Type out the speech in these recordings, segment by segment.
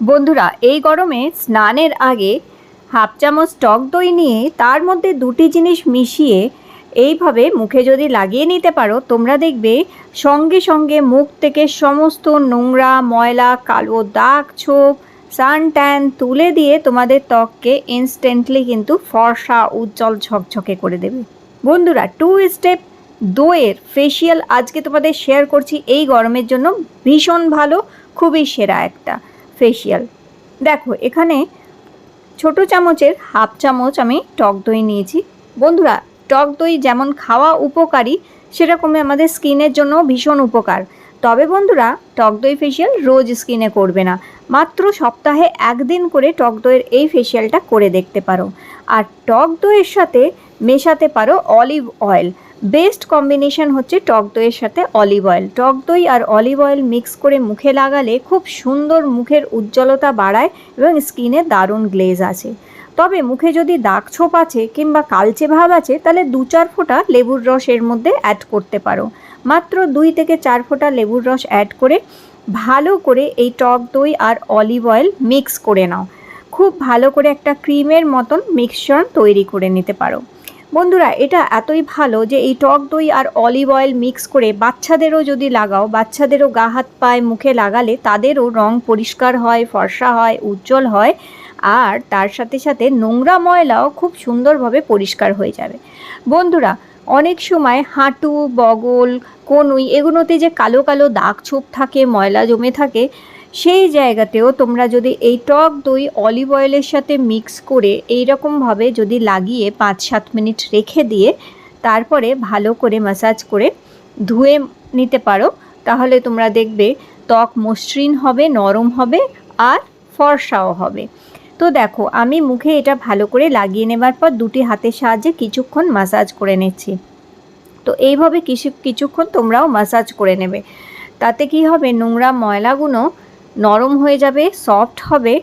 বন্ধুরা, এই গরমে স্নানের আগে হাফ চামচ টক দই নিয়ে তার মধ্যে দুটি জিনিস মিশিয়ে এইভাবে মুখে যদি লাগিয়ে নিতে পারো, তোমরা দেখবে সঙ্গে সঙ্গে মুখ থেকে সমস্ত নোংরা, ময়লা, কালো দাগ, ছোপ সান ট্যান তুলে দিয়ে তোমাদের ত্বককে ইনস্ট্যান্টলি কিন্তু ফর্সা, উজ্জ্বল, ঝকঝকে করে দেবে। বন্ধুরা টু স্টেপ দইয়ের ফেসিয়াল আজকে তোমাদের শেয়ার করছি। এই গরমের জন্য ভীষণ ভালো, খুবই সেরা একটা। ফেসিয়াল দেখো, এখানে ছোট চামচের হাফ চামচ আমি টক দই নিয়েছি। বন্ধুরা, টক দই যেমন খাওয়া উপকারী, সেরকমই আমাদের স্কিনের জন্য ভীষণ উপকার। তবে বন্ধুরা, টক দই ফেসিয়াল রোজ স্কিনে করবে না। মাত্র সপ্তাহে একদিন করে টক দইয়ের এই ফেসিয়ালটা করে দেখতে পারো। আর টক দইয়ের সাথে মেশাতে পারো অলিভ অয়েল। বেস্ট কম্বিনেশন হচ্ছে টক দইয়ের সাথে অলিভ অয়েল টক দই আর অলিভ অয়েল মিক্স করে মুখে লাগালে খুব সুন্দর মুখের উজ্জ্বলতা বাড়ায় এবং স্কিনে দারুণ গ্লেজ আছে। তবে মুখে যদি দাগ ছোপ আছে কিংবা কালচে ভাব আছে, তাহলে দু চার ফোঁটা লেবুর রস এর মধ্যে অ্যাড করতে পারো। মাত্র দুই থেকে চার ফোঁটা লেবুর রস অ্যাড করে ভালো করে এই টক দই আর অলিভ অয়েল মিক্স করে নাও। খুব ভালো করে একটা ক্রিমের মতন মিক্সচার তৈরি করে নিতে পারো। বন্ধুরা, এটা এতই ভালো যে এই টক দই আর অলিভ অয়েল মিক্স করে বাচ্চাদেরও যদি লাগাও, বাচ্চাদেরও গা হাত পায়ে মুখে লাগালে তাদেরও রং পরিষ্কার হয়, ফর্সা হয়, উজ্জ্বল হয় আর তার সাথে সাথে নোংরা ময়লাও খুব সুন্দরভাবে পরিষ্কার হয়ে যাবে। বন্ধুরা, অনেক সময় হাঁটু, বগল, কনুই এগুলোতে যে কালো কালো দাগ ছোপ থাকে, ময়লা জমে থাকে সেই জায়গাতেও তোমরা যদি এই টক দই অলিভ অয়েলের সাথে মিক্স করে এই রকমভাবে যদি লাগিয়ে পাঁচ সাত মিনিট রেখে দিয়ে তারপরে ভালো করে ম্যাসাজ করে ধুয়ে নিতে পারো, তাহলে তোমরা দেখবে ত্বক মসৃণ হবে, নরম হবে আর ফর্সাও হবে। তো দেখো, আমি মুখে এটা ভালো করে লাগিয়ে নেবার পর দুটি হাতের সাহায্যে কিছুক্ষণ মাসাজ করে নিচ্ছি। তো এইভাবে কিছু, কিছুক্ষণ তোমরাও মাসাজ করে নেবে। তাতে কি হবে, নোংরা ময়লাগুলো নরম হয়ে যাবে সফট হবে।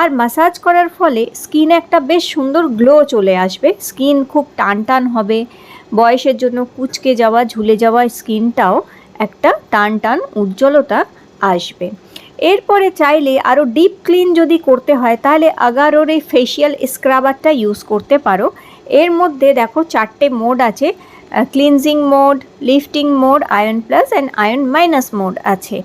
আর মাসাজ করার ফলে স্কিনে একটা বেশ সুন্দর গ্লো চলে আসবে। স্কিন খুব টান টান হবে। বয়সের জন্য কুচকে যাওয়া, ঝুলে যাওয়া স্কিনটাও একটা টান টান উজ্জ্বলতা আসবে। এরপরে চাইলে আরও ডিপ ক্লিন যদি করতে হয়, তাহলে আগারোর এই ফেসিয়াল স্ক্রাবারটা ইউজ করতে পারো। এর মধ্যে দেখো চারটে মোড আছে। Cleansing mode lifting mode iron plus and iron minus mode আছে।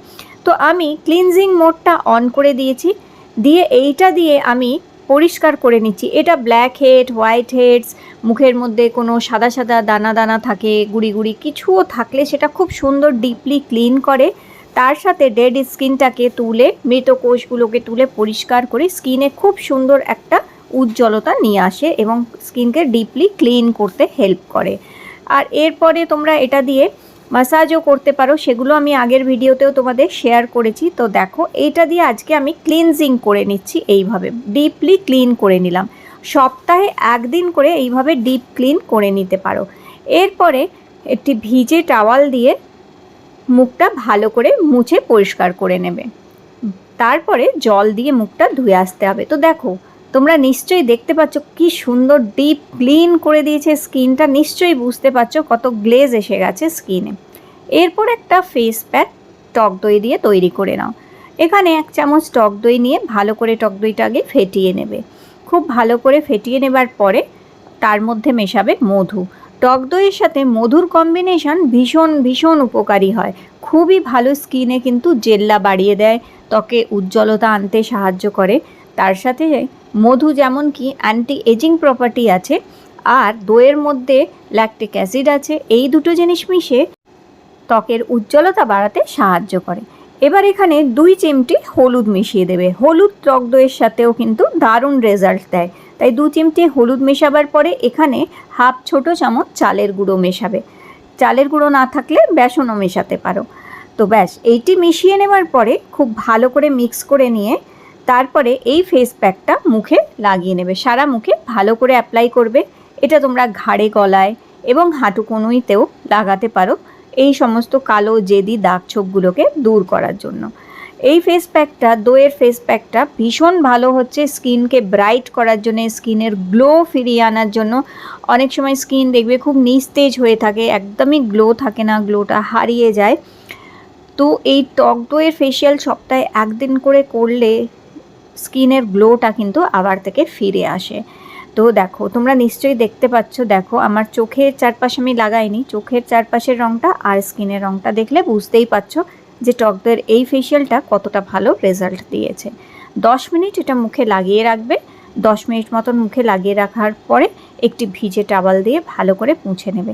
তো আমি ক্লিনজিং মোডটা অন করে দিয়েছি। দিয়ে এইটা দিয়ে আমি পরিষ্কার করে নিচ্ছি। এটা ব্ল্যাক হেড হোয়াইট হেডস মুখের মধ্যে কোনো সাদা সাদা দানা দানা থাকে, গুড়ি গুড়ি কিছুও থাকলে সেটা খুব সুন্দর ডিপলি ক্লিন করে। তার সাথে ডেড স্কিনটাকে তুলে, মৃত কোষগুলোকে তুলে পরিষ্কার করে স্কিনে খুব সুন্দর একটা উজ্জ্বলতা নিয়ে আসে এবং স্কিনকে ডিপলি ক্লিন করতে হেল্প করে। আর এরপরে তোমরা এটা দিয়ে মাসাজও করতে পারো, সেগুলো আমি আগের ভিডিওতেও তোমাদের শেয়ার করেছি। তো দেখো, এইটা দিয়ে আজকে আমি ক্লিনজিং করে নিচ্ছি এইভাবে ডিপলি ক্লিন করে নিলাম। সপ্তাহে একদিন করে এইভাবে ডিপ ক্লিন করে নিতে পারো। এরপরে একটি ভিজে টাওয়াল দিয়ে মুখটা ভালো করে মুছে পরিষ্কার করে নেবে। তারপরে জল দিয়ে মুখটা ধুয়ে আসতে হবে। তো দেখো তোমরা নিশ্চয়ই দেখতে পাচ্ছ কি সুন্দর ডিপ ক্লিন করে দিয়েছে স্কিনটা নিশ্চয়ই বুঝতে পারছ কত গ্লেজ এসে গেছে স্কিনে এরপর একটা ফেস প্যাক টক দই দিয়ে তৈরি করে নাও। এখানে এক চামচ টক দই নিয়ে ভালো করে টক দইটা আগে ফেটিয়ে নেবে। খুব ভালো করে ফেটিয়ে নেবার পরে তার মধ্যে মেশাবে মধু। টক দইয়ের সাথে মধুর কম্বিনেশন ভীষণ ভীষণ উপকারী হয়। খুবই ভালো স্কিনে কিন্তু জেল্লা বাড়িয়ে দেয়, ত্বকে উজ্জ্বলতা আনতে সাহায্য করে। তার সাথে মধু যেমন কি অ্যান্টি এজিং প্রপার্টি আছে, আর দইয়ের মধ্যে ল্যাকটিক অ্যাসিড আছে, এই দুটো জিনিস মিশে ত্বকের উজ্জ্বলতা বাড়াতে সাহায্য করে। এবার এখানে দুই চিমটি হলুদ মিশিয়ে দেবে। হলুদ টক দইয়ের সাথেও কিন্তু দারুণ রেজাল্ট দেয়। তাই দু চিমটি হলুদ মেশাবার পরে এখানে হাফ ছোট চামচ চালের গুঁড়ো মেশাবে। চালের গুঁড়ো না থাকলে বেসনও মেশাতে পারো। তো ব্যাস, এইটি মিশিয়ে নেবার পরে খুব ভালো করে মিক্স করে নিয়ে তারপরে এই ফেস প্যাকটা মুখে লাগিয়ে নেবে। সারা মুখে ভালো করে অ্যাপ্লাই করবে। এটা তোমরা ঘাড়ে, গলায় এবং হাঁটু কনুইতেও লাগাতে পারো এই সমস্ত কালো, জেদি, দাগ ছোপগুলোকে দূর করার জন্য। এই ফেস প্যাকটা দইয়ের ফেস প্যাকটা ভীষণ ভালো হচ্ছে স্কিনকে ব্রাইট করার জন্য স্কিনের গ্লো ফিরিয়ে আনার জন্য। অনেক সময় স্কিন দেখবে খুব নিস্তেজ হয়ে থাকে, একদমই গ্লো থাকে না গ্লোটা হারিয়ে যায়। তো এই টক দইয়ের ফেসিয়াল সপ্তাহে একদিন করে করলে স্কিনের গ্লোটা কিন্তু আবার থেকে ফিরে আসে। তো দেখো, তোমরা নিশ্চয়ই দেখতে পাচ্ছ, দেখো, আমার চোখের চারপাশে আমি লাগাইনি। চোখের চারপাশের রঙটা আর স্কিনের রঙটা দেখলে বুঝতেই পারছ যে টকদের এই ফেশিয়ালটা কতটা ভালো রেজাল্ট দিয়েছে। দশ মিনিট এটা মুখে লাগিয়ে রাখবে। দশ মিনিট মতন মুখে লাগিয়ে রাখার পরে একটি ভিজে টাওয়াল দিয়ে ভালো করে মুছে নেবে।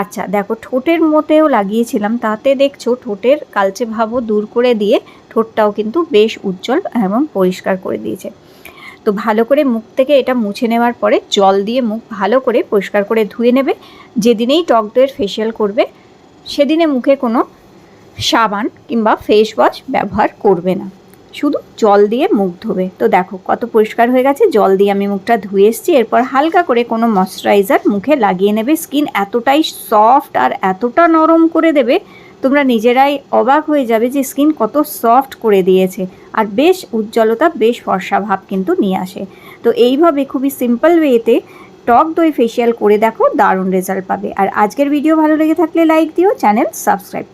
আচ্ছা দেখো, ঠোঁটের মতেও লাগিয়েছিলাম। তাতে দেখছ, ঠোঁটের কালচে ভাবও দূর করে দিয়ে ঠোঁটটাও কিন্তু বেশ উজ্জ্বল এবং পরিষ্কার করে দিয়েছে। তো ভালো করে মুখ থেকে এটা মুছে নেওয়ার পরে জল দিয়ে মুখ ভালো করে পরিষ্কার করে ধুয়ে নেবে। যেদিনেই টক দইয়ের ফেশিয়াল করবে, সেদিনে মুখে কোনো সাবান কিংবা ফেস ওয়াশ ব্যবহার করবে না। শুধু জল দিয়ে মুখ ধোবে। তো দেখো কত পরিষ্কার হয়ে গেছে। জল দিয়ে আমি মুখটা ধুয়ে এসেছি। এরপর হালকা করে কোনো ময়শ্চারাইজার মুখে লাগিয়ে নেবে। স্কিন এতটাই সফট আর এতটা নরম করে দেবে তোমরা নিজেরাই অবাক হয়ে যাবে যে স্কিন কত সফট করে দিয়েছে আর বেশ উজ্জ্বলতা, বেশ ফর্সা ভাব কিন্তু নিয়ে আসে। তো এইভাবে খুবই সিম্পল ওয়েতে টক দই ফেসিয়াল করে দেখো, দারুণ রেজাল্ট পাবে। আর আজকের ভিডিও ভালো লেগে থাকলে লাইক দিও চ্যানেল সাবস্ক্রাইব